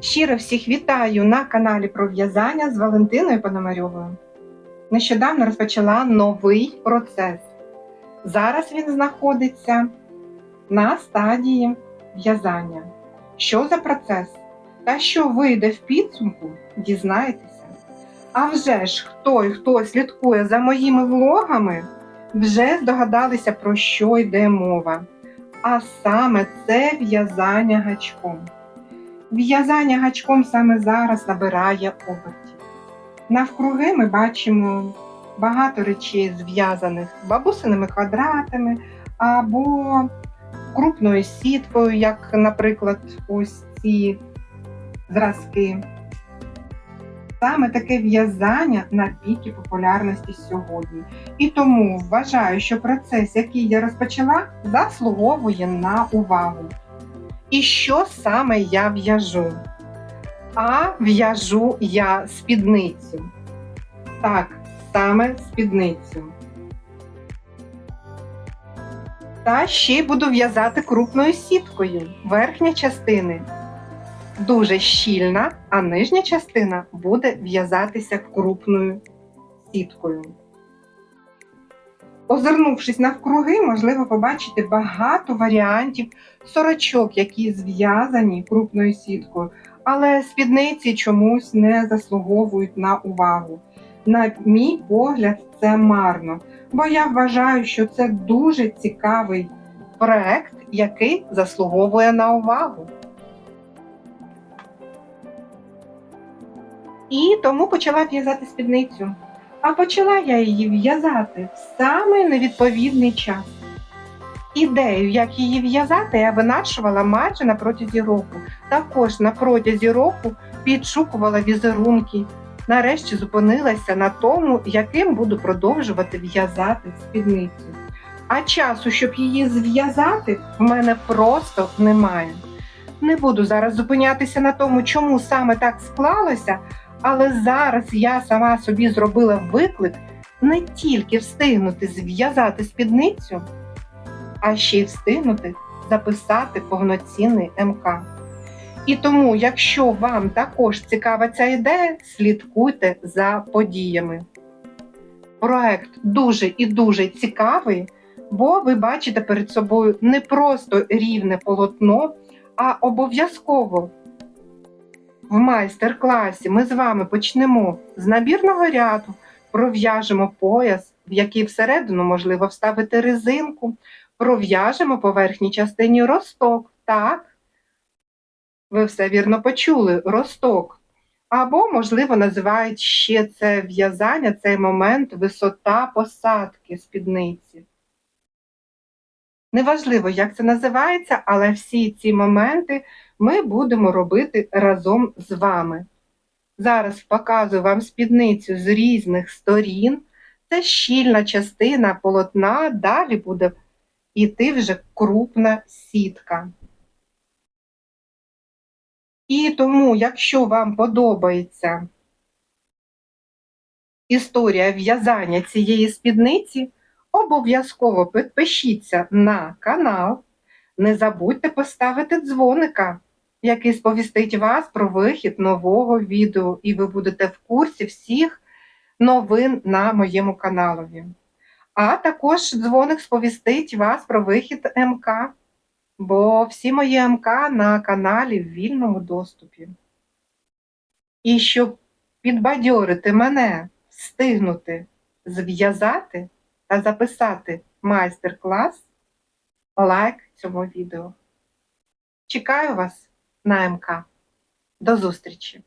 Щиро всіх вітаю на каналі про в'язання з Валентиною Пономарьовою. Нещодавно розпочала новий процес. Зараз він знаходиться на стадії в'язання. Що за процес? Та що вийде в підсумку, дізнаєтеся. А вже ж хто і хто слідкує за моїми влогами, вже здогадалися, про що йде мова. А саме це в'язання гачком. В'язання гачком саме зараз набирає обертів. Навкруги ми бачимо багато речей зв'язаних бабусиними квадратами або крупною сіткою, як, наприклад, ось ці зразки. Саме таке в'язання на пікі популярності сьогодні. І тому вважаю, що процес, який я розпочала, заслуговує на увагу. І що саме я в'яжу? А в'яжу я спідницю. Так, саме спідницю. Та ще й буду в'язати крупною сіткою. Верхня частини дуже щільна, а нижня частина буде в'язатися крупною сіткою. Озирнувшись навкруги, можливо побачити багато варіантів сорочок, які зв'язані крупною сіткою, але спідниці чомусь не заслуговують на увагу. На мій погляд, це марно, бо я вважаю, що це дуже цікавий проект, який заслуговує на увагу. І тому почала в'язати спідницю. А почала я її в'язати в самий невідповідний час. Ідею, як її в'язати, я винашувала майже на протязі року. Також на протязі року підшукувала візерунки. Нарешті зупинилася на тому, яким буду продовжувати в'язати спідницю. А часу, щоб її зв'язати, в мене просто немає. Не буду зараз зупинятися на тому, чому саме так склалося, але зараз я сама собі зробила виклик не тільки встигнути зв'язати спідницю, а ще й встигнути записати повноцінний МК. І тому, якщо вам також цікава ця ідея, слідкуйте за подіями. Проект дуже і дуже цікавий, бо ви бачите перед собою не просто рівне полотно, а обов'язково в майстер-класі ми з вами почнемо з набірного ряду, пров'яжемо пояс, в який всередину можливо вставити резинку, пров'яжемо по верхній частині росток. Так, ви все вірно почули, росток. Або, можливо, називають ще це в'язання, цей момент висота посадки спідниці. Неважливо, як це називається, але всі ці моменти ми будемо робити разом з вами. Зараз показую вам спідницю з різних сторін. Це щільна частина полотна, далі буде йти вже крупна сітка. І тому, якщо вам подобається історія в'язання цієї спідниці, обов'язково підпишіться на канал. Не забудьте поставити дзвоника, який сповістить вас про вихід нового відео, і ви будете в курсі всіх новин на моєму каналові. А також дзвоник сповістить вас про вихід МК, бо всі мої МК на каналі в вільному доступі. І щоб підбадьорити мене встигнути зв'язати та записати майстер-клас, лайк цьому відео. Чекаю вас на. До зустрічі!